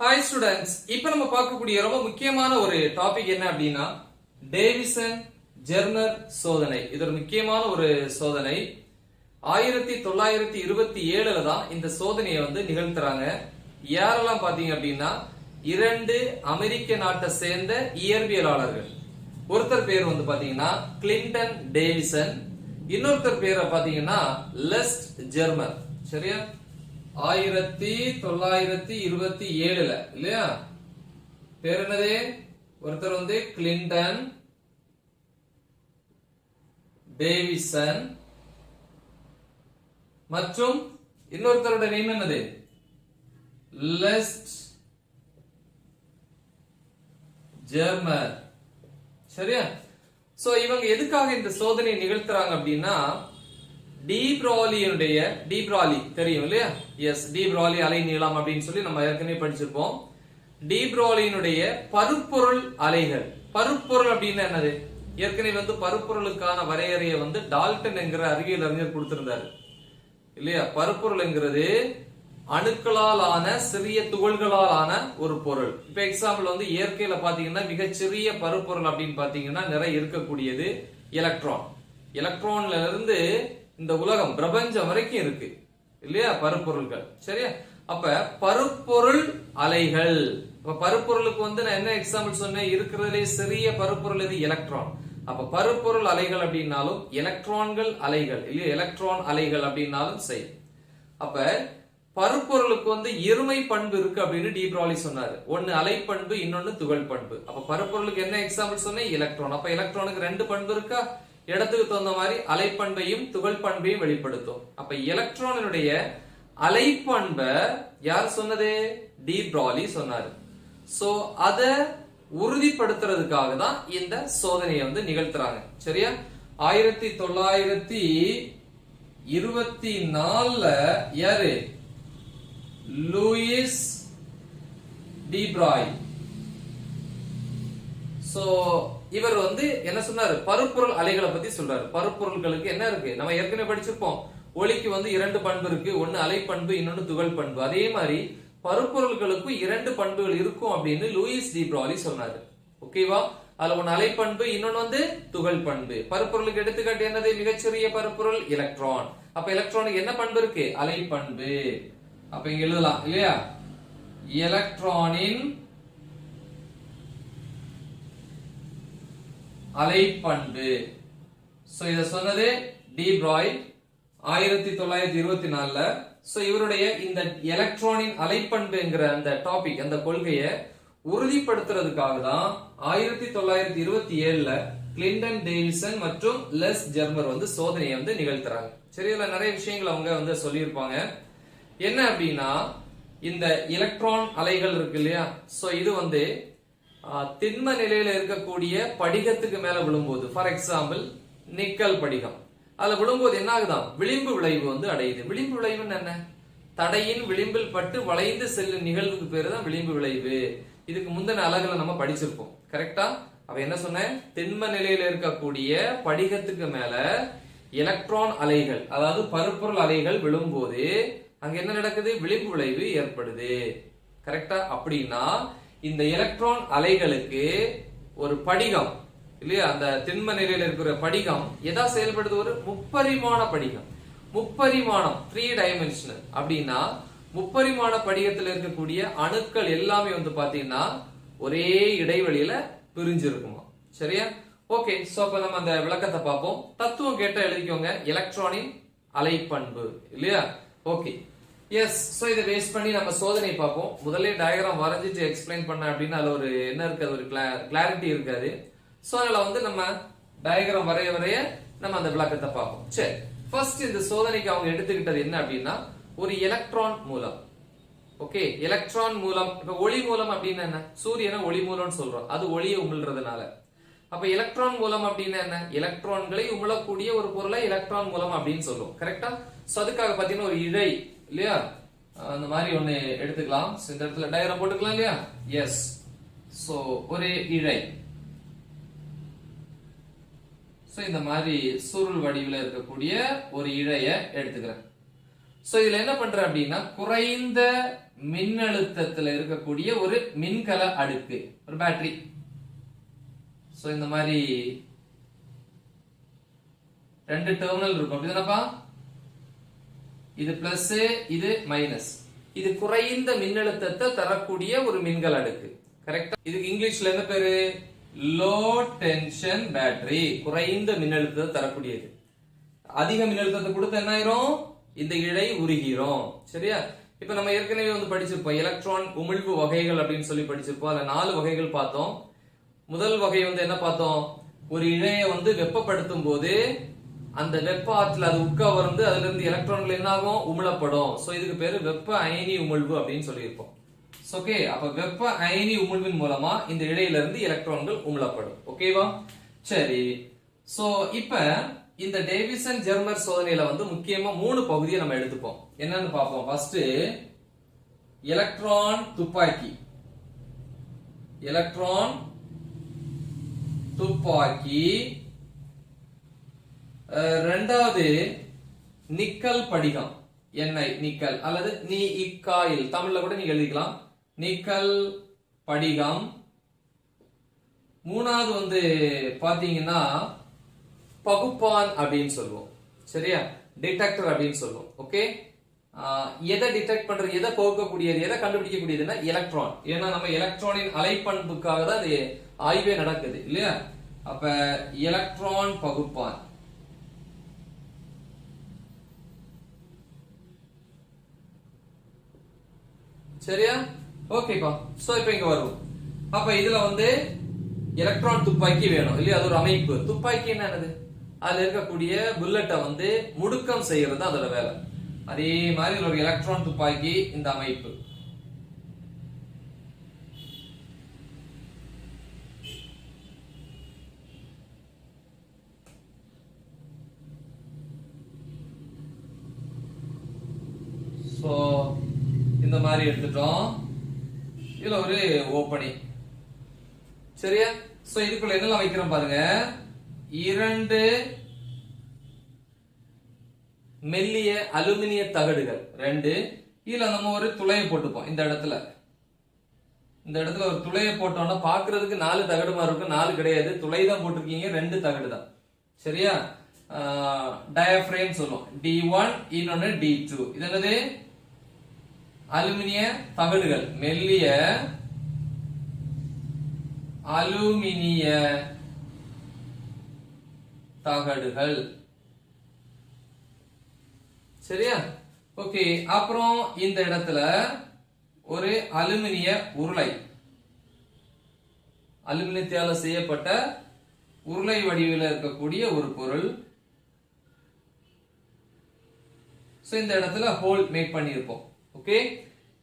Hi students இப்போ நம்ம பார்க்கக்கூடிய ரொம்ப முக்கியமான ஒரு டாபிக் என்ன அப்படின்னா டேவிசன் ஜெர்னர் சோதனை. இது ஒரு முக்கியமான ஒரு சோதனை. ஆயிரத்தி தொள்ளாயிரத்தி இருபத்தி ஏழுல தான் இந்த சோதனையை வந்து நிகழ்த்துறாங்க. யாரெல்லாம் பாத்தீங்க அப்படின்னா இரண்டு அமெரிக்க நாட்டை சேர்ந்த இயற்பியலாளர்கள். ஒருத்தர் பேர் வந்து பாத்தீங்கன்னா கிளின்டன் டேவிசன் இன்னொருத்தர் பேரை பாத்தீங்கன்னா லெஸ்ட் ஜெர்மன் சரியா? ஆயிரத்தி தொள்ளாயிரத்தி இருபத்தி ஏழுல இல்லையா? பேர் என்னது? ஒருத்தர் வந்து கிளின்டன் டேவிசன். மற்றும் இன்னொருத்தரோட நேம் என்னது? Lest Germer. சரியா? சோ இவங்க எதுக்காக இந்த சோதனையை நிகழ்த்துறாங்க அப்படின்னா டீப்ராலியுடைய டீப்ராலி தெரியும் இல்லையா? எஸ் டீப்ராலி அலை நீளம் அப்படின்னு சொல்லி நம்ம ஏற்கனவே படிச்சிருப்போம். டீப்ராலியினுடைய பருப்பொருள் அலைகள். பருப்பொருள் அப்படின்னா என்னது? ஏற்கனவே வந்து பருப்பொருளுக்கான வரையறையை வந்து டால்டன் என்கிற அறிவியல் அறிஞர் கொடுத்திருந்தாரு. இல்லையா? பருப்பொருள் என்கிறது அணுக்களால் ஆன சிறிய துகள்களால் ஆன ஒரு பொருள். இப்ப எக்ஸாம்பிள் வந்து இயற்கையில பாத்தீங்கன்னா மிகச்சிறிய பருப்பொருள் அப்படின்னு பாத்தீங்கன்னா நிறைய இருக்கக்கூடியது எலக்ட்ரான் எலக்ட்ரான்ல இருந்து இந்த உலகம் பிரபஞ்சம் வரைக்கும் இருக்கு. இல்லையா? பருப்பொருள்கள். சரியா? அப்ப பருப்பொருள் அலைகள். அப்ப பருப்பொருளுக்கு வந்து நான் என்ன எக்ஸாம்பிள் சொன்னேன்? இருக்கிறதுலே சிறிய பருப்பொருள் இது எலக்ட்ரான் அப்ப பருப்பொருள் அலைகள் அப்படின்னாலும் எலக்ட்ரான்கள் அலைகள். இல்லையா? எலக்ட்ரான் அலைகள் அப்படின்னாலும் சரி. அப்ப பருப்பொருளுக்கு வந்து இருமை பண்பு இருக்கு அப்படின்னு டீப்ராலி சொன்னாரு. ஒன்னு அலை பண்பு இன்னொன்னு துகள் பண்பு அப்ப பருப்பொருளுக்கு என்ன எக்ஸாம்பிள் சொன்னேன்? எலக்ட்ரான் அப்ப எலக்ட்ரானுக்கு ரெண்டு பண்பு இருக்கா? இடத்துக்கு தகுந்த மாதிரி அலைப்பண்பையும் துகள் பண்பையும் வெளிப்படுத்தும். அப்ப எலக்ட்ரானினுடைய அலைப்பண்பை யார் சொன்னது? டீப்ராலி சொன்னாரு. சோ அத உறுதிப்படுத்துறதுக்காக தான் இந்த சோதனையை வந்து நிகழ்த்துறாங்க. சரியா? ஆயிரத்தி தொள்ளாயிரத்தி இருபத்தி நாலுல யாரு? லூயிஸ் டிப்ராய் சோ இவர் வந்து என்ன சொன்னாரு? பருப்பொருள் அலைகளை பத்தி சொல்றாரு. பருப்பொருள்களுக்கு என்ன இருக்கு? நம்ம ஏற்கனவே படிச்சிருப்போம். ஒளிக்கு வந்து இரண்டு பண்பு இருக்கு. ஒன்னு அலைப்பண்பு இன்னொன்னு துகள் பண்பு அதே மாதிரி பருப்பொருள்களுக்கும் இரண்டு பண்புகள் இருக்கும் அப்படின்னு லூயிஸ் டிப்ராலி சொன்னாரு. ஓகேவா? அதுல ஒன்னு அலைப்பண்பு இன்னொன்னு வந்து துகள் பண்பு பருப்பொருளுக்கு எடுத்துக்காட்டு என்னது? மிகச்சிறிய பருப்பொருள் எலக்ட்ரான் அப்ப எலக்ட்ரானுக்கு என்ன பண்பு இருக்கு? அலைப்பண்பு. அப்ப இங்க எழுதலாம் இல்லையா? எலக்ட்ரானின் அலைப்பண்பு. சோ இத சொன்னது டி. பிராய்ட் ஆயிரத்தி தொள்ளாயிரத்தி இருபத்தி நாலுல. சோ இவருடைய இந்த எலக்ட்ரானின் அலைப்பண்புங்கிற அந்த டாபிக் அந்த கொள்கையை உறுதிப்படுத்துறதுக்காக தான் ஆயிரத்தி தொள்ளாயிரத்தி இருபத்தி ஏழுல கிளின்டன் டேவிசன் மற்றும் லெஸ் ஜெர்மர் வந்து சோதனையை வந்து நிகழ்த்துறாங்க. சரி இதுல நிறைய விஷயங்கள் அவங்க வந்து சொல்லியிருப்பாங்க. என்ன அப்படின்னா இந்த எலக்ட்ரான் அலைகள் இருக்கு இல்லையா? சோ இது வந்து திண்ம நிலையில இருக்கக்கூடிய படிகத்துக்கு மேல விழும்போது ஃபார் எக்ஸாம்பிள் நிக்கல் படிகம். அதுல விழும்போது என்ன ஆகுதான் விளிம்பு விளைவு வந்து அடையுது. விளிம்பு விளைவுன்னு என்ன? தடையின் விளிம்பில் பட்டு வளைந்து செல்லும் நிகழ்வுக்கு பேரு தான் விளிம்பு விளைவு. இதுக்கு முந்தின அழகுல நம்ம படிச்சிருப்போம். கரெக்டா அவ என்ன சொன்னேன்? திண்ம நிலையில இருக்கக்கூடிய படிகத்துக்கு மேல எலக்ட்ரான் அலைகள் அதாவது பருப்பொருள் அலைகள் விழும்போது அங்க என்ன நடக்குது? விளிம்பு விளைவு ஏற்படுது. கரெக்டா அப்படின்னா இந்த எலக்ட்ரான் அலைகளுக்கு ஒரு படிகம் இல்லையா? அந்த திண்ம நிலையில இருக்கிற படிகம் எதா செயல்படுது? ஒரு முப்பரிமாண படிகம். முப்பரிமாணம் த்ரீ டைமென்ஷனல் அப்படின்னா முப்பரிமாண படிகத்தில் இருக்கக்கூடிய அணுக்கள் எல்லாமே வந்து பாத்தீங்கன்னா ஒரே இடைவெளியில பிரிஞ்சிருக்குமா? சரியா? ஓகே சோ அப்ப நம்ம அந்த விளக்கத்தை பார்ப்போம். தத்துவம் கேட்ட எழுதிக்கோங்க. எலக்ட்ரானின் அலைப்பண்பு இல்லையா? ஓகே. எஸ் சோ இதை பேஸ் பண்ணி நம்ம சோதனை பார்ப்போம். முதல்ல டயக்ராம் வரைஞ்சிட்டு எக்ஸ்பிளைன் பண்ண அப்படின்னா அதுல ஒரு என்ன இருக்காது ஒரு கிளாரிட்டி இருக்காது. சோ அதுல வந்து நம்ம டயக்ராம் வரைய வரைய நம்ம அந்த விளக்கத்தை பார்ப்போம். சரி. ஃபர்ஸ்ட் இந்த சோதனைக்கு அவங்க எடுத்துக்கிட்டது என்ன அப்படின்னா ஒரு எலக்ட்ரான் மூலம். ஓகே எலக்ட்ரான் மூலம். இப்ப ஒளி மூலம் அப்படின்னா என்ன? சூரியனை ஒளி மூலம்னு சொல்றோம். அது ஒளியை உமிழ்றதுனால. அப்ப எலக்ட்ரான் மூலம் அப்படின்னா என்ன? எலக்ட்ரான்களை உமிழக்கூடிய ஒரு பொருளை எலக்ட்ரான் மூலம் அப்படின்னு சொல்லுவோம் கரெக்டா சோ அதுக்காக பாத்தீங்கன்னா ஒரு இழை இல்லையா? அந்த மாதிரி ஒண்ணு எடுத்துக்கலாம். இந்த இடத்துல டயக்ராம் போட்டுக்கலாம் இல்லையா? எஸ் சோ ஒரே இழை. சோ இந்த மாதிரி சுருள் வடிவில் இருக்கக்கூடிய ஒரு இழைய எடுத்துக்கிறேன். சோ இதுல என்ன பண்றேன் அப்படின்னா குறைந்த மின்னழுத்தத்துல இருக்கக்கூடிய ஒரு மின்கல அடுக்கு ஒரு பேட்டரி சோ இந்த மாதிரி ரெண்டு டெர்மினல் இருக்கும். அப்படிதானப்பா இது பிளஸ் இது மைனஸ் இது குறைந்த மின்னழுத்தத்தை தரக்கூடிய ஒரு மின்கல அடுக்கு. கரெக்டா இதுக்கு இங்கிலீஷ்ல என்ன பேரு? லோ டென்ஷன் பேட்டரி குறைந்த மின்னழுத்தத்தை தரக்கூடியது. அதிக மின்னழுத்தத்தை கொடுத்து என்ன ஆயிரும்? இந்த இழை உருகிறோம் சரியா? இப்ப நம்ம ஏற்கனவே வந்து படிச்சிருப்போம். எலக்ட்ரான் உமிழ்வு வகைகள் அப்படின்னு சொல்லி படிச்சிருப்போம். அதுல நாலு வகைகள் பார்த்தோம். முதல் வகை வந்து என்ன பார்த்தோம்? ஒரு இழையை வந்து வெப்பப்படுத்தும் போது அந்த வெப்ப ஆற்றல் அது உட்கா வந்து அதுல இருந்து எலக்ட்ரான்கள் என்ன ஆகும் உமிழப்படும். சோ இதுக்கு பேரு வெப்ப அயனி உமிழ்வு அப்படின்னு சொல்லியிருப்போம். ஓகே அப்ப வெப்ப அயனி உமிழ்வின் மூலமா இந்த இடையில இருந்து எலக்ட்ரான்கள் உமிழப்படும். ஓகேவா சரி. சோ இப்ப இந்த டேவிசன் ஜெர்மர் சோதனையில வந்து முக்கியமா மூணு பகுதியை நம்ம எடுத்துப்போம். என்னன்னு பார்ப்போம். ஃபர்ஸ்ட் எலக்ட்ரான் துப்பாக்கி. எலக்ட்ரான் துப்பாக்கி. ரெண்டாவது நிக்கல் படிகம். எண்ணெய் நிக்கல் அல்லது நீ இக்காயில். தமிழ்ல கூட நீங்க எழுதிக்கலாம். நிக்கல் படிகம். மூணாவது வந்து பாத்தீங்கன்னா பகுப்பான் அப்படின்னு சொல்லுவோம். சரியா? டிடெக்டர் அப்படின்னு சொல்லுவோம். ஓகே? எதை டிடெக்ட் பண்றது எதை போகக்கூடியது எதை கண்டுபிடிக்கக்கூடியதுன்னா எலக்ட்ரான். ஏன்னா நம்ம எலக்ட்ரானின் அலைப்பண்புக்காக தான் அது ஆய்வே நடக்குது இல்லையா? அப்ப எலக்ட்ரான் பகுப்பான். சரியா? ஓகேப்பா சோ இப்போ இங்க வருவோம். அப்ப இதுல வந்து எலக்ட்ரான் துப்பாக்கி வேணும் இல்லையா? அது ஒரு அமைப்பு. துப்பாக்கி என்னது? அதுல இருக்கக்கூடிய புல்லட்டை வந்து முடுக்கம் செய்யறது தான் அதோட வேலை. அதே மாதிரி ஒரு எலக்ட்ரான் துப்பாக்கி இந்த அமைப்பு. சோ இந்த மாதிரி எடுத்துட்டோம். இதுல ஒரு ஓப்பனிங் சரியா? சோ இதுக்குள்ள என்னெல்லாம் வைக்கிறோம் பாருங்க. இரண்டு மெல்லிய அலுமினிய தகடுகள். ரெண்டு. இதுல நம்ம ஒரு துளையை போட்டுப்போம் இந்த இடத்துல. இந்த இடத்துல ஒரு துளையை போட்டோம்னா பாக்குறதுக்கு நாலு தகடு மாதிரி இருக்கும். நாலு கிடையாது. துளை தான் போட்டிருக்கீங்க. ரெண்டு தகடு தான். சரியா? டயஃப்ரேம் சொல்லுவோம். டி ஒன் இன்னொன்னு டி டூ இது என்னது? அலுமினிய தகடுகள் மெல்லிய அலுமினிய தகடுகள். சரியா? ஓகே அப்புறம் இந்த இடத்துல ஒரு அலுமினிய உருளை. அலுமினியத்தால செய்யப்பட்ட உருளை வடிவில் இருக்கக்கூடிய ஒரு பொருள். ஸோ இந்த இடத்துல ஹோல் மேக் பண்ணியிருப்போம். ஓகே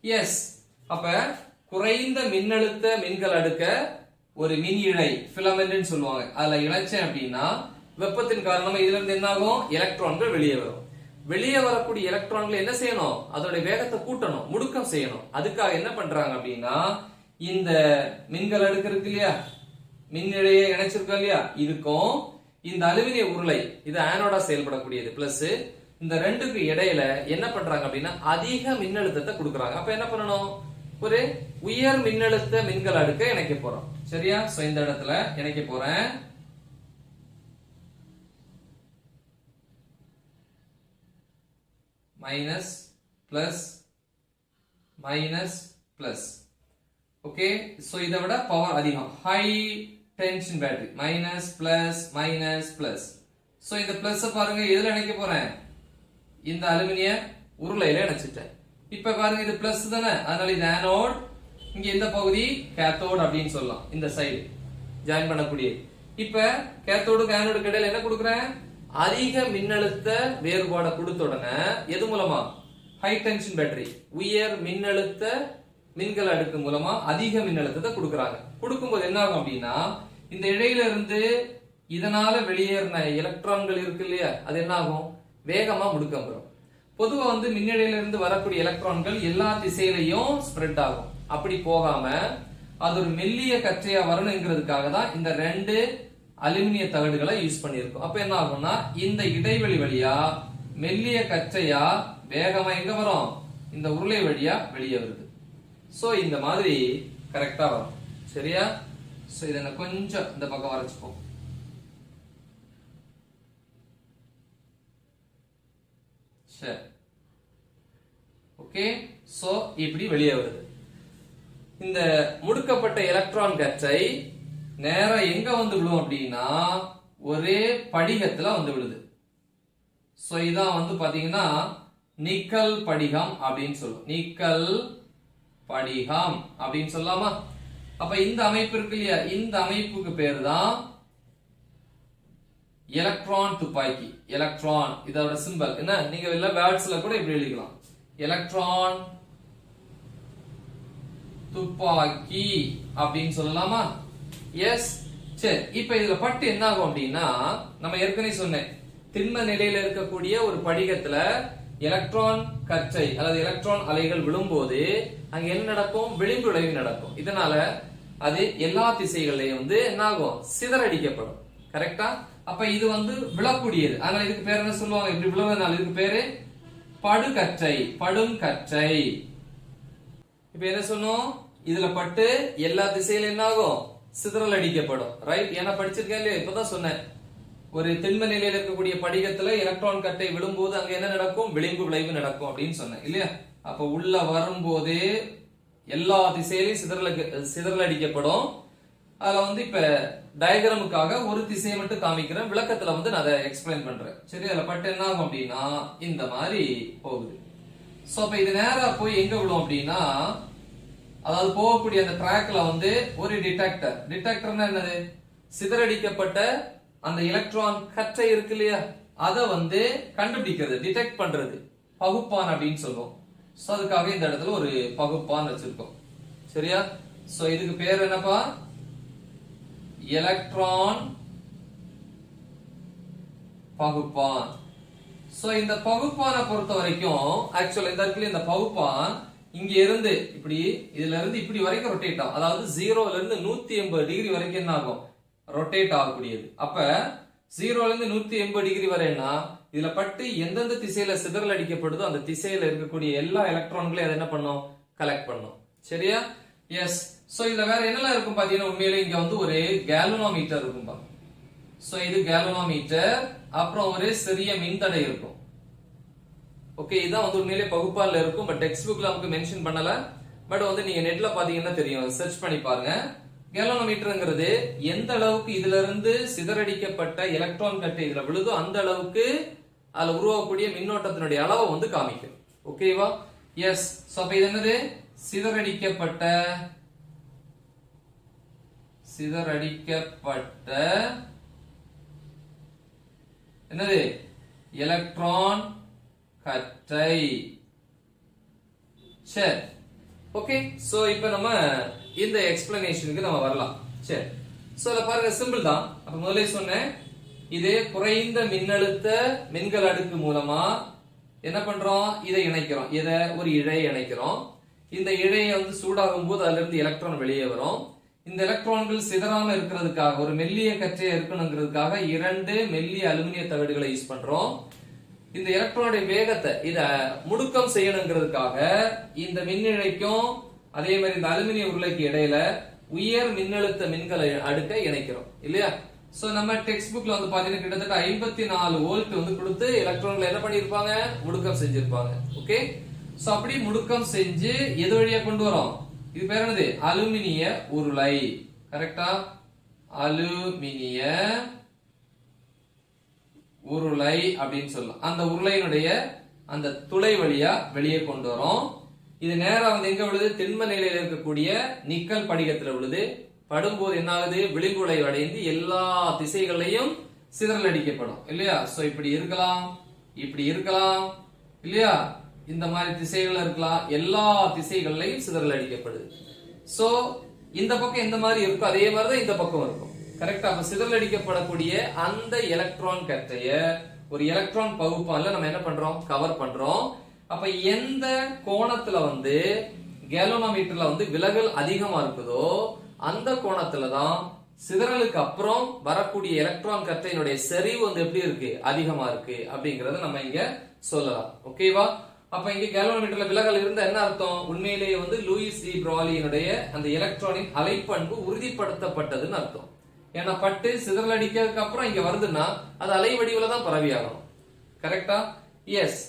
எஸ் அப்ப குறைந்த மின்னழுத்த மின்கள் அடுக்க ஒரு மின் இழை பிலமெண்ட் சொல்லுவாங்க. அதுல இணைச்சேன் அப்படின்னா வெப்பத்தின் காரணமா இதுல இருந்து என்ன ஆகும் எலக்ட்ரான்கள் வெளியே வரும். வெளியே வரக்கூடிய எலக்ட்ரான்கள் என்ன செய்யணும்? அதோட வேகத்தை கூட்டணும் முடுக்கம் செய்யணும். அதுக்காக என்ன பண்றாங்க அப்படின்னா இந்த மின்கள் அடுக்கு இருக்கு இல்லையா? மின் இழையை இணைச்சிருக்கோம் இல்லையா? இதுக்கும் இந்த அலுமினிய உருளை இது ஆனோடா செயல்படக்கூடியது. பிளஸ் இந்த ரெண்டுக்கு இடையில என்ன பண்றாங்க அப்படின்னா அதிக மின்னழுத்தத்தை கொடுக்குறாங்க. அப்ப என்ன பண்ணணும்? ஒரு உயர் மின்னழுத்த மின்கல அடுக்க இணைக்க போறோம். சரியா? சோ இந்த இடத்துல இணைக்க போறேன். Minus plus minus plus. Okay so இதை விட பவர் அதிகம். High tension battery minus plus minus plus so இந்த பிளஸ் பாருங்க. எதுல இணைக்க போறேன்? இந்த அலுமினிய உருளையில இணைச்சிட்டேன். இப்ப பாருங்க இது பிளஸ் தானே? அதனால இது ஆனோட் இங்க இந்த பகுதி கேத்தோடு அப்படின்னு சொல்லலாம் இந்த சைடு ஜாயின் பண்ணக்கூடிய. இப்ப கேத்தோடு கேனோடு இடையில என்ன கொடுக்குறேன்? அதிக மின்னழுத்த வேறுபாடை கொடுத்த உடனே எது மூலமா? ஹை டென்ஷன் பேட்டரி உயர் மின்னழுத்த மின்கல அடுக்கு மூலமா அதிக மின்னழுத்தத்தை கொடுக்குறாங்க. கொடுக்கும்போது என்ன ஆகும் அப்படின்னா இந்த இடையில இருந்து இதனால வெளியேறின எலக்ட்ரான்கள் இருக்கு இல்லையா? அது என்ன ஆகும் வேகமாக முடுக்கம் வரும். பொதுவாக வந்து மின்னடையிலிருந்து வரக்கூடிய எலக்ட்ரான்கள் எல்லா திசையிலையும் ஸ்ப்ரெட் ஆகும். அப்படி போகாம அது ஒரு மெல்லிய கற்றையா வரணுங்கிறதுக்காக தான் இந்த ரெண்டு அலுமினிய தகடுகளை யூஸ் பண்ணியிருக்கோம். அப்ப என்ன ஆகும்னா இந்த இடைவெளி வழியா மெல்லிய கற்றையா வேகமா எங்க வரும்? இந்த உருளை வழியா வெளியே வருது. ஸோ இந்த மாதிரி கரெக்டா வரும். சரியா? ஸோ இதை நான் கொஞ்சம் இந்த பக்கம் வரைச்சுப்போம். சரி ஓகே சோ இப்படி வெளியே வருது. இந்த முடுக்கப்பட்ட எலக்ட்ரான் கற்றை நேரா எங்க வந்து விழும் அப்படின்னா ஒரே படிகத்துல வந்து விழுது. சோ இதான் வந்து பாத்தீங்கன்னா நிக்கல் படிகம் அப்படின்னு சொல்லுவோம். நிக்கல் படிகம் அப்படின்னு சொல்லலாமா? அப்ப இந்த அமைப்பு இருக்கு இல்லையா? இந்த அமைப்புக்கு பேர் தான் எலக்ட்ரான் துப்பாக்கி எலக்ட்ரான் இதோட சிம்பல் என்ன? நீங்க இல்ல வேர்ட்ஸ்ல கூட இப்படி எழுதிக்கலாம். எலக்ட்ரான் துப்பாக்கி அப்படின்னு சொல்லலாமா? எஸ் சரி இப்ப இதுல பட்டு என்ன ஆகும் அப்படின்னா நம்ம ஏற்கனவே சொன்னேன். திண்ம நிலையில இருக்கக்கூடிய ஒரு படிகத்துல எலக்ட்ரான் கற்றை அல்லது எலக்ட்ரான் அலைகள் விழும்போது அங்க என்ன நடக்கும்? விளிம்பு விளைவு நடக்கும். இதனால அது எல்லா திசைகள்லயும் வந்து என்ன ஆகும் சிதறடிக்கப்படும் கரெக்டா அப்ப இது வந்து விழக்கூடியது. அதனால இதுக்கு பேர் என்ன சொல்லுவாங்க? இப்படி விழுவதனால இதுக்கு பேரு படுகற்றை படும் கற்றை இப்ப என்ன சொன்னோம்? இதுல பட்டு எல்லா திசையில என்ன ஆகும் சிதறல் அடிக்கப்படும். ரைட் ஏன்னா படிச்சிருக்கேன் இல்லையா? இப்பதான் சொன்னேன். ஒரு திண்ம நிலையில இருக்கக்கூடிய படிகத்துல எலக்ட்ரான் கட்டை விழும்போது அங்க என்ன நடக்கும்? விளிம்பு விளைவு நடக்கும் அப்படின்னு சொன்னேன். இல்லையா? அப்ப உள்ள வரும்போது எல்லா திசையிலையும் சிதறல் சிதறல் அடிக்கப்படும். அதில் வந்து இப்போ டயக்ராமுக்காக ஒரு திசையை மட்டும் காமிக்கிறேன். விளக்கத்தில் வந்து நான் அதை எக்ஸ்பிளைன் பண்ணுறேன் சரி அதில் பட்டு என்ன ஆகும் அப்படின்னா இந்த மாதிரி போகுது. ஸோ அப்போ இது நேராக போய் எங்கே விடும் அப்படின்னா அதாவது போகக்கூடிய அந்த ட்ராக்ல வந்து ஒரு டிடெக்டர் டிடெக்டர்னா என்னது? சிதறடிக்கப்பட்ட அந்த எலக்ட்ரான் கற்றை இருக்கு இல்லையா? அதை வந்து கண்டுபிடிக்கிறது டிடெக்ட் பண்றது. பகுப்பான் அப்படின்னு சொல்லுவோம். ஸோ அதுக்காக இந்த இடத்துல ஒரு பகுப்பான் வச்சிருக்கோம். சரியா? ஸோ இதுக்கு பேர் என்னப்பா? எலக்ட்ரான் பகுப்பான். சோ இந்த பகுப்பானை பொறுத்த வரைக்கும் ஆக்சுவலா இந்த இடத்துல இந்த பகுப்பான் இங்க இருந்து இப்படி இதுல இருந்து இப்படி வரைக்கும் ரொட்டேட் ஆகும். அதாவது ஜீரோல இருந்து நூத்தி எண்பது டிகிரி வரைக்கும் என்ன ஆகும்? ரொட்டேட் ஆகக்கூடியது. அப்ப ஜீரோல இருந்து நூத்தி எண்பது டிகிரி வரைன்னா இதுல பட்டு எந்தெந்த திசையில சிதறல் அடிக்கப்படுதோ அந்த திசையில இருக்கக்கூடிய எல்லா எலக்ட்ரான்களையும் அதை என்ன பண்ணும்? கலெக்ட் பண்ணும். சரியா? எஸ் சோ இதுல வேற என்னெல்லாம் இருக்கும் பாத்தீங்கன்னா உண்மையிலே இங்க வந்து ஒரு கேலனோமீட்டர் இருக்கும் பாருங்க. சோ இது கேலனோமீட்டர் அப்புறம் ஒரு சிறிய மின்தடை இருக்கும். ஓகே இதான் வந்து உண்மையிலே பகுப்பான்ல இருக்கும் பட் டெக்ஸ்ட் புக்ல நமக்கு மென்ஷன் பண்ணல. பட் வந்து நீங்க நெட்ல பாத்தீங்கன்னா தெரியும் சர்ச் பண்ணி பாருங்க. கேலனோமீட்டர்ங்கிறது எந்த அளவுக்கு இதுல இருந்து சிதறடிக்கப்பட்ட எலக்ட்ரான் கட்டு இதுல விழுதோ அந்த அளவுக்கு அதுல உருவாகக்கூடிய மின்னோட்டத்தினுடைய அளவை வந்து காமிக்கும். ஓகேவா எஸ் சோ அப்ப இது என்னது? சிதறடிக்கப்பட்ட சிதறடிக்கப்பட்ட என்னது? எலக்ட்ரான் கற்றை. சரி. ஓகே சோ இப்போ நம்ம இந்த எக்ஸ்பிளனேஷனுக்கு நம்ம வரலாம். சரி. சோ இத பாருங்க சிம்பிள் தான். அப்ப முதல்ல சொன்னேன் இது குறைந்த மின்னழுத்த மின்கள் அடுக்கு மூலமா என்ன பண்றோம்? இதை இணைக்கிறோம். இதை ஒரு இழையை இணைக்கிறோம். இந்த இழையை வந்து சூடாகும் போது அதுல இருந்து எலக்ட்ரான் வெளியே வரும். இந்த எலக்ட்ரான்கள் சிதறாம இருக்கிறதுக்காக ஒரு மெல்லிய கற்றையா இருக்கணுங்கிறதுக்காக இரண்டு மெல்லிய அலுமினிய தகடுகளை யூஸ் பண்றோம். இந்த எலக்ட்ரானுடைய வேகத்தை இத முடுக்கம் செய்யணுங்கிறதுக்காக இந்த மின்னிழைக்கும் அதே மாதிரி இந்த அலுமினிய உருளைக்கு இடையில உயர் மின்னழுத்த மின்களை அடுக்க இணைக்கிறோம். இல்லையா? சோ நம்ம டெக்ஸ்ட் புக்ல வந்து பாத்தீங்கன்னா கிட்டத்தட்ட ஐம்பத்தி நாலு வோல்ட் வந்து கொடுத்து எலக்ட்ரான்களை என்ன பண்ணிருப்பாங்க முடுக்கம் செஞ்சிருப்பாங்க. ஓகே சோ அப்படி முடுக்கம் செஞ்சு எது வழியா கொண்டு வரோம்? இது பேர் என்னது? அலுமினிய உருளை. கரெக்டா அலுமினிய உருளை அப்படின்னு சொல்லலாம். அந்த உருளையினுடைய அந்த துளை வழியா வெளியே கொண்டு வரோம். இது நேரம் வந்து எங்க விழுது? திண்ம நிலையில இருக்கக்கூடிய நிக்கல் படிகத்துல விழுது. படும்போது என்ன ஆகுது விளிம்புலை அடைந்து எல்லா திசைகளையும் சிதறல் அடிக்கப்படும் இல்லையா? சோ இப்படி இருக்கலாம். இப்படி இருக்கலாம். இல்லையா? இந்த மாதிரி திசைகள் இருக்கலாம். எல்லா திசைகள்லையும் சிதறல் அடிக்கப்படுது. சோ இந்த பக்கம் எந்த மாதிரி இருக்கும் அதே மாதிரி தான் இந்த பக்கம் இருக்கும். கரெக்டா அப்ப சிதறல் அடிக்கப்படக்கூடிய அந்த எலக்ட்ரான் கற்றைய ஒரு எலக்ட்ரான் பகுப்பான்ல நம்ம என்ன பண்றோம்? கவர் பண்றோம். அப்ப எந்த கோணத்துல வந்து கேலோனோமீட்டர்ல வந்து விலகல் அதிகமா இருக்குதோ அந்த கோணத்துல தான் சிதறலுக்கு அப்புறம் வரக்கூடிய எலக்ட்ரான் கற்றையினுடைய செறிவு வந்து எப்படி இருக்கு? அதிகமா இருக்கு. அப்படிங்கறத நம்ம இங்க சொல்லலாம். ஓகேவா அப்ப இங்க கேலோமீட்டர்ல விலகல் இருந்தா என்ன அர்த்தம்? உண்மையிலேயே வந்து லூயிஸ் டி பிராலியினுடைய அந்த எலக்ட்ரானின் அலைப்பண்பு உறுதிப்படுத்தப்பட்டதுன்னு அர்த்தம். ஏன்னா பட்டு சிதறல் அடிக்கிறதுக்கு அப்புறம் இங்க வருதுன்னா அது அலை வடிவில் தான் பரவியாகணும் கரெக்டா எஸ்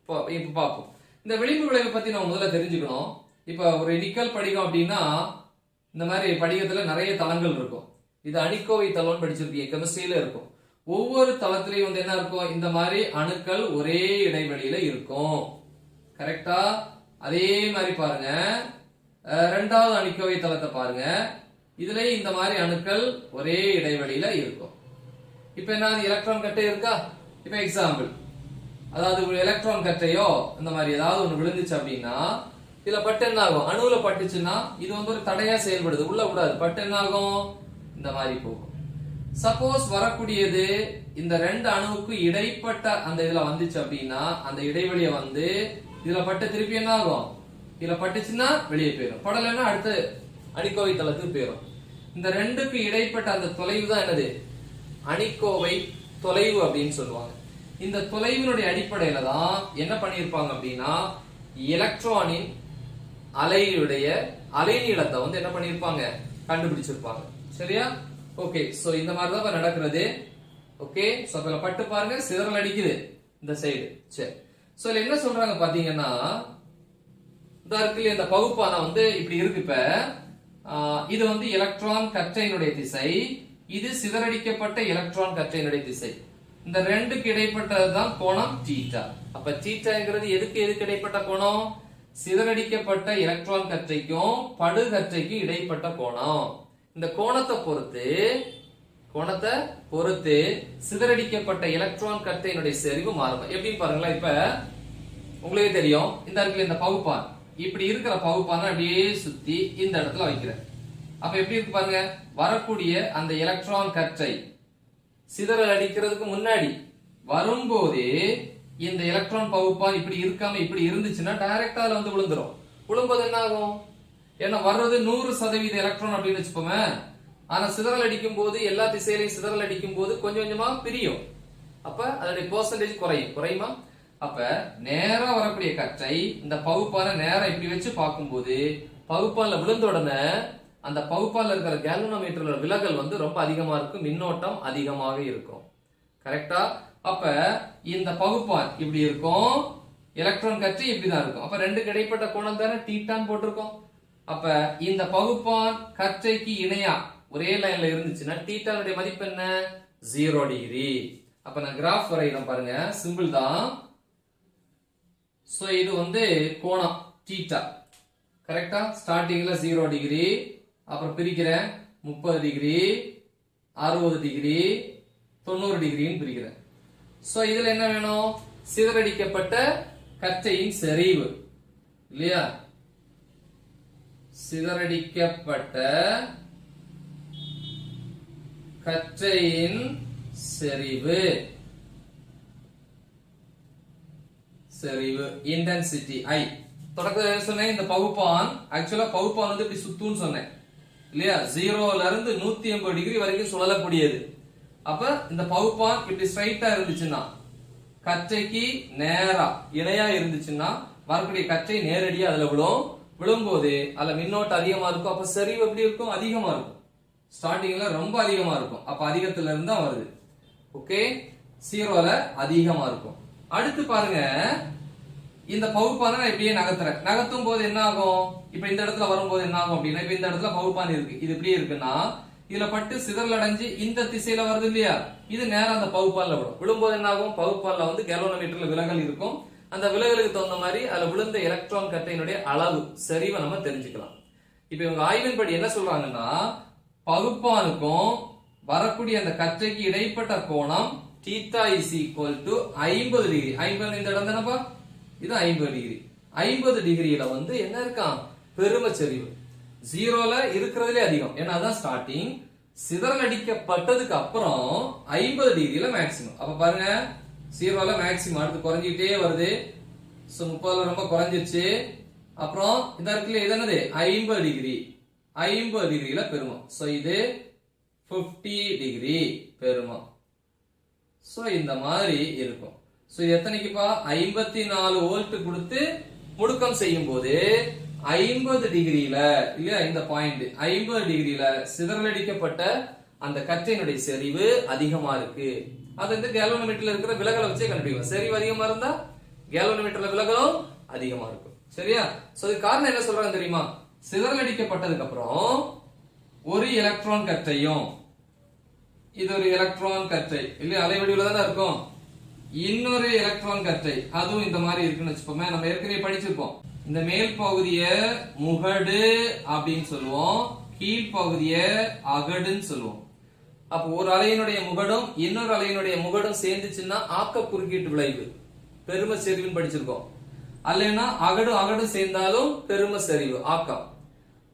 இப்ப பார்ப்போம். இந்த விளிம்பு விளைவை பத்தி நம்ம முதல்ல தெரிஞ்சுக்கணும். இப்ப ஒரு நிக்கல் படிகம் அப்படின்னா இந்த மாதிரி படிகத்துல நிறைய தளங்கள் இருக்கும். இது அணிக்கோவை தளம்னு படிச்சிருக்கீங்க. கெமிஸ்ட்ரியில இருக்கும். ஒவ்வொரு தளத்திலையும் வந்து என்ன இருக்கும்? இந்த மாதிரி அணுக்கள் ஒரே இடைவெளியில இருக்கும். கரெக்டா அதே மாதிரி பாருங்க. ரெண்டாவது அணுக்கோவை தளத்தை பாருங்க. இதுலயும் இந்த மாதிரி அணுக்கள் ஒரே இடைவெளியில இருக்கும். இப்ப என்ன எலக்ட்ரான் கட்டை இருக்கா? இப்ப எக்ஸாம்பிள் அதாவது ஒரு எலக்ட்ரான் கட்டையோ இந்த மாதிரி ஏதாவது ஒன்று விழுந்துச்சு அப்படின்னா இதுல பட்டு என்ன ஆகும்? அணுவுல பட்டுச்சுன்னா இது வந்து ஒரு தடையா செயல்படுது. உள்ள விடாது. பட்டு என்ன ஆகும்? இந்த மாதிரி போகும். சப்போஸ் வரக்கூடியது இந்த ரெண்டு அணுவுக்கு இடைப்பட்ட அந்த இதுல வந்துச்சு அப்படின்னா அந்த இடைவெளியை வந்து இதுல பட்டு திருப்பி என்ன ஆகும்? இதுல பட்டுச்சுன்னா வெளியே போயிடும். படலைன்னா அடுத்து அணிக்கோவை தளத்துக்கு போயிடும். இந்த ரெண்டுக்கு இடைப்பட்ட அந்த தொலைவு தான் என்னது? அணிக்கோவை தொலைவு அப்படின்னு சொல்லுவாங்க. இந்த தொலைவினுடைய அடிப்படையில தான் என்ன பண்ணியிருப்பாங்க அப்படின்னா எலக்ட்ரானின் அலையுடைய அலைநீளத்தை வந்து என்ன பண்ணியிருப்பாங்க? கண்டுபிடிச்சிருப்பாங்க. சரியா? ஓகே சோ இந்த மாதிரி தான் இப்ப நடக்கிறது. ஓகே சோ அதுல பட்டு பாருங்க சிதறல் அடிக்குது இந்த சைடு சரி. சோ இதுல என்ன சொல்றாங்க பாத்தீங்கன்னா இந்த இருக்குல்ல இந்த பகுப்பான வந்து இப்படி இருக்கு இப்ப. இது வந்து எலக்ட்ரான் கற்றையினுடைய திசை. இது சிதறடிக்கப்பட்ட எலக்ட்ரான் கற்றையினுடைய திசை. இந்த ரெண்டுக்கு இடைப்பட்டதுதான் கோணம் தீட்டா. அப்ப தீட்டாங்கிறது எதுக்கு எதுக்கு இடைப்பட்ட கோணம்? சிதறடிக்கப்பட்ட எலக்ட்ரான் கற்றைக்கும் படு கற்றைக்கும் இடைப்பட்ட கோணம். இந்த கோணத்தை பொறுத்து கோணத்தை பொறுத்து சிதறடிக்கப்பட்ட எலக்ட்ரான் கற்றையினுடைய செறிவு மாறும். எப்படி பாருங்களேன் இப்ப உங்களுக்கே தெரியும் இந்த இடத்துல இந்த பகுப்பான். இப்படி இருக்கிற பகுப்பான அப்படியே சுத்தி இந்த இடத்துல வைக்கிறேன். அப்ப எப்படி இருக்கு பாருங்க வரக்கூடிய அந்த எலக்ட்ரான் கற்றை சிதறல் அடிக்கிறதுக்கு முன்னாடி வரும்போது இந்த எலக்ட்ரான் பகுப்பான் இப்படி இருக்காம இப்படி இருந்துச்சுன்னா டைரக்டா அதுல வந்து விழுந்துரும். விழும்போது என்ன ஆகும் ஏன்னா வர்றது நூறு சதவீத எலக்ட்ரான் அப்படின்னு வச்சுப்போமே ஆனா சிதறல் அடிக்கும் போது எல்லா திசையிலையும் சிதறல் அடிக்கும் போது கொஞ்சம் கொஞ்சமா பிரியும். அப்ப அதனுடைய பெர்சன்டேஜ் குறையும். குறையுமா? அப்ப நேரா வரக்கூடிய கற்றை இந்த பகுப்பான நேரம் இப்படி வச்சு பார்க்கும்போது பகுப்பான்ல விழுந்த உடனே அந்த பகுப்பால இருக்கிற கேல்வனோமீட்டரோட விலகல் வந்து ரொம்ப அதிகமா இருக்கும் மின்னோட்டம் அதிகமாக இருக்கும். கரெக்டா அப்ப இந்த பகுப்பான் இப்படி இருக்கும் எலக்ட்ரான் கற்றை இப்படிதான் இருக்கும். அப்ப ரெண்டுக்கு இடைப்பட்ட கோணம் தானே? டீட்டான் போட்டிருக்கோம். அப்ப இந்த பகுப்பான் கற்றைக்கு இணையா ஒரே லைன்ல இருந்துச்சுன்னா டீட்டானுடைய மதிப்பு என்ன? ஜீரோ டிகிரி அப்ப நான் கிராஃப் வரைகிறேன் பாருங்க. சிம்பிள் தான். சோ இது வந்து கோணம் டீட்டா கரெக்டா ஸ்டார்டிங்ல ஜீரோ டிகிரி அப்புறம் பிரிக்கிறேன். முப்பது டிகிரி அறுபது டிகிரி தொண்ணூறு டிகிரின்னு பிரிக்கிறேன். சோ இதுல என்ன வேணும்? சிதறடிக்கப்பட்ட கற்றையின் செறிவு. இல்லையா? சிதறடிக்கப்பட்ட கற்றையின் செறிவு. செறிவு இன்டென்சிட்டி ஐ தொடக்கத்துல சொன்னேன்? இந்த பகுப்பான் ஆக்சுவலா பகுப்பான் வந்து இப்படி சுத்துன்னு சொன்னேன். இல்லையா? ஜீரோல இருந்து நூத்தி எண்பது டிகிரி வரைக்கும் சுழலக்கூடியது. அப்ப இந்த பகுப்பான் இப்படி ஸ்ட்ரைட்டா இருந்துச்சுன்னா கற்றைக்கு நேரா இணையா இருந்துச்சுன்னா வரக்கூடிய கற்றை நேரடியா அதுல விடும் விழும்போது அதுல மின்னோட்டம் அதிகமா இருக்கும் அப்ப செறிவு எப்படி இருக்கும்? அதிகமா இருக்கும். ஸ்டார்டிங்ல ரொம்ப அதிகமா இருக்கும். அப்ப அதிகத்துல இருந்து தான் வருது. ஓகே ஜீரோல அதிகமா இருக்கும். அடுத்து பாருங்க. இந்த பகுப்பான நான் இப்படியே நகர்த்துறேன். நகர்த்தும் போது என்ன ஆகும்? இப்ப இந்த இடத்துல வரும்போது என்ன ஆகும் அப்படின்னா இப்ப இந்த இடத்துல பகுப்பான் இருக்கு. இது எப்படி இருக்குன்னா இதுல பட்டு சிதறல் அடைஞ்சு இந்த திசையில வருது இல்லையா? இது நேரம் அந்த பகுப்பால்ல விடும் விழும்போது என்ன ஆகும்? பகுப்பால்ல வந்து கேலோனோமீட்டர்ல விலகல் இருக்கும். அந்த விலகலுக்கு தகுந்த மாதிரி அதுல விழுந்த எலக்ட்ரான் கட்டையினுடைய அளவு சரிவை நம்ம தெரிஞ்சுக்கலாம். இப்ப இவங்க ஆய்வின்படி என்ன சொல்றாங்கன்னா பகுப்பானுக்கும் வரக்கூடிய அந்த கற்றைக்கு இடைப்பட்ட கோணம் தீட்டா இஸ் ஈக்குவல் டு ஐம்பது டிகிரி ஐம்பது இந்த இடம் தானப்பா? இது ஐம்பது டிகிரி ஐம்பது டிகிரியில வந்து என்ன இருக்கான் பெரும சரிவு ஜீரோல இருக்கிறதுலே அதிகம். ஏன்னா அதான் ஸ்டார்டிங் சிதறல் அடிக்கப்பட்டதுக்கு அப்புறம் ஐம்பது டிகிரியில மேக்சிமம் அப்ப பாருங்க ஜீரோல மேக்சிமம் அடுத்து குறைஞ்சிக்கிட்டே வருது. சோ முப்பதுல ரொம்ப குறைஞ்சிருச்சு. அப்புறம் இந்த இருக்குல்ல இது என்னது? ஐம்பது டிகிரி ஐம்பது டிகிரியில பெருமம். சோ இது 50 டிகிரி பெருமம். சோ இந்த மாதிரி இருக்கும். சோ எத்தனைக்குப்பா? ஐம்பத்தி நாலு வோல்ட் கொடுத்து முடுக்கம் செய்யும் போது ஐம்பது டிகிரியில இல்லையா இந்த பாயிண்ட் ஐம்பது டிகிரியில சிதறலடிக்கப்பட்ட அந்த கற்றையினுடைய செறிவு அதிகமா இருக்கு. அது வந்து கேலோனோமீட்டர்ல இருக்கிற விலகலை வச்சே கண்டுபிடிக்கலாம். செறிவு அதிகமா இருந்தா கேலோனோமீட்டர்ல விலகலும் அதிகமா இருக்கும். சரியா? சோ இது காரணம் என்ன சொல்றாங்க தெரியுமா? சிதறலடிக்கப்பட்டதுக்கு அப்புறம் ஒரு எலக்ட்ரான் கற்றையும் இது ஒரு எலக்ட்ரான் கற்றை இல்லையா? அலைவடிவில் தானே இருக்கும். இன்னொரு எலக்ட்ரான் கற்றை அதுவும் இந்த மாதிரி இருக்குன்னு வச்சுப்போமே நம்ம ஏற்கனவே படிச்சிருப்போம். இந்த மேல் பகுதிய முகடு அப்படின்னு சொல்லுவோம் கீழ்பகுதிய அகடுன்னு சொல்லுவோம். அப்போ ஒரு அலையினுடைய முகடும் இன்னொரு அலையினுடைய முகடும் சேர்ந்துச்சுன்னா ஆக்க குறுக்கீட்டு விளைவு. பெரும செறிவுன்னு படிச்சிருக்கோம். அல்லைன்னா அகடும் அகடும் சேர்ந்தாலும் பெரும செறிவு ஆக்கம்.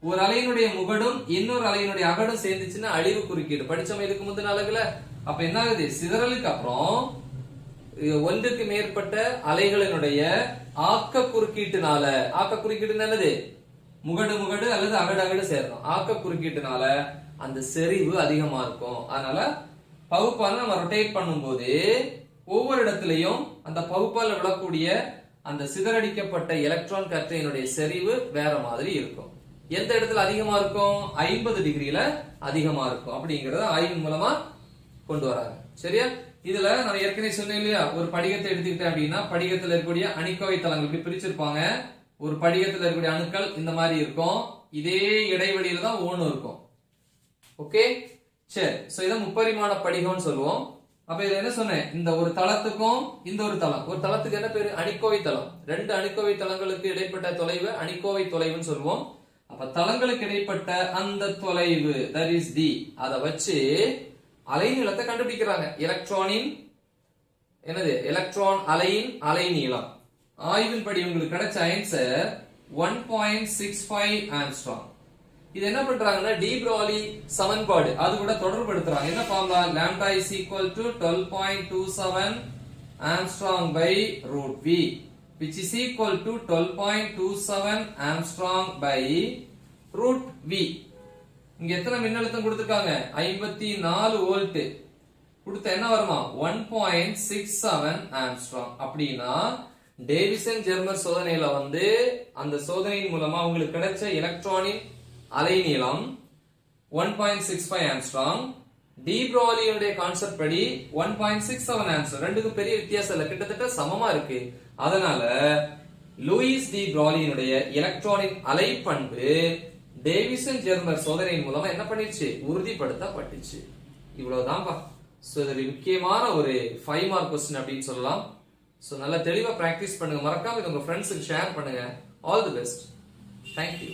ஒரு அலையினுடைய முகடும் இன்னொரு அலையினுடைய அகடும் சேர்ந்துச்சுன்னா அழிவு குறுக்கீடு. படிச்சோம் இதுக்கு முந்தின அழகுல? அப்ப என்ன ஆகுது சிதறலுக்கு அப்புறம் ஒன்றுக்கு மேற்பட்ட அலைகளினுடைய ஆக்க குறுக்கீட்டுனால ஆக்க குறுக்கீடு என்னது? முகடு முகடு அல்லது அகடு அகடு சேரணும் ஆக்க குறுக்கீட்டுனால அந்த செறிவு அதிகமா இருக்கும். அதனால பகுப்பால் நம்ம ரொட்டேட் பண்ணும்போது ஒவ்வொரு இடத்துலையும் அந்த பகுப்பால் விழக்கூடிய அந்த சிதறடிக்கப்பட்ட எலக்ட்ரான் கற்றையினுடைய செறிவு வேற மாதிரி இருக்கும். எந்த இடத்துல அதிகமா இருக்கும்? ஐம்பது டிகிரியில அதிகமா இருக்கும். அப்படிங்கறத ஆய்வின் மூலமா கொண்டு வராங்க. சரியா? இதுல நான் ஏற்கனவே சொன்னேன் இல்லையா? ஒரு படிகத்தை எடுத்துக்கிட்டேன் அப்படின்னா படிகத்துல இருக்கக்கூடிய அணிக்கோவை தளங்கள் இப்படி பிரிச்சிருப்பாங்க. ஒரு படிகத்துல இருக்கக்கூடிய அணுக்கள் இந்த மாதிரி இருக்கும். இதே இடைவெளியில தான் ஒவ்வொன்றும் இருக்கும். ஓகே சரி. சோ இதை முப்பரிமாண படிகம்னு சொல்லுவோம். அப்ப இதுல என்ன சொன்னேன்? இந்த ஒரு தளத்துக்கும் இந்த ஒரு தளம். ஒரு தளத்துக்கு என்ன பேரு? அணிக்கோவை தளம். ரெண்டு அணிக்கோவை தளங்களுக்கு இடைப்பட்ட தொலைவு அணிக்கோவை தொலைவுன்னு சொல்லுவோம். அப்ப தளங்களுக்கு இடைப்பட்ட அந்த தொலைவு தட் இஸ் டி அதை வச்சு அலைநீளத்தை கண்டுபிடிக்கிறாங்க. எலக்ட்ரானின் என்னது? எலக்ட்ரான் அலையின் அலைநீளம். ஆய்வின்படி உங்களுக்கு கிடைச்ச answer one point six five angstrom இது என்ன பண்றாங்கன்னா டி ப்ராலி சமன்பாடு. அது கூட தொடர்படுத்துறாங்க என்ன formula lambda is equal to twelve point two seven angstrom by root V which is equal to 12.27 angstrom by root V இங்க எத்தனை மின்னழுத்தம் கொடுத்திருக்காங்க? ஐம்பத்தி நாலு வோல்ட் கொடுத்த என்ன வருமா? One point six seven angstrom அப்படின்னா டேவிசன் ஜெர்மர் சோதனையில வந்து அந்த சோதனையின் மூலமா அவங்களுக்கு கிடைச்ச எலக்ட்ரானின் அலைநீளம் one point six five angstrom D concept படி one point six seven answer ரெண்டுக்கும் பெரிய வித்தியாசம் இல்லை கிட்டத்தட்ட சமமா இருக்கு. அதனால லூயிஸ் டி ப்ராலியினுடைய எலக்ட்ரானிக் பண்பு டேவிசன் ஜெர்மர் சோதனையின் மூலமா என்ன பண்ணிடுச்சு? உறுதிப்படுத்தப்பட்டுச்சு. இவ்வளவுதான்பா. சோ இது முக்கியமான ஒரு ஃபைவ் மார்க் கொஸ்டின் அப்படின்னு சொல்லலாம். சோ நல்லா தெளிவா பிராக்டிஸ் பண்ணுங்க. மறக்காம இது உங்க ஃப்ரெண்ட்ஸுக்கு ஷேர் பண்ணுங்க. All the best thank you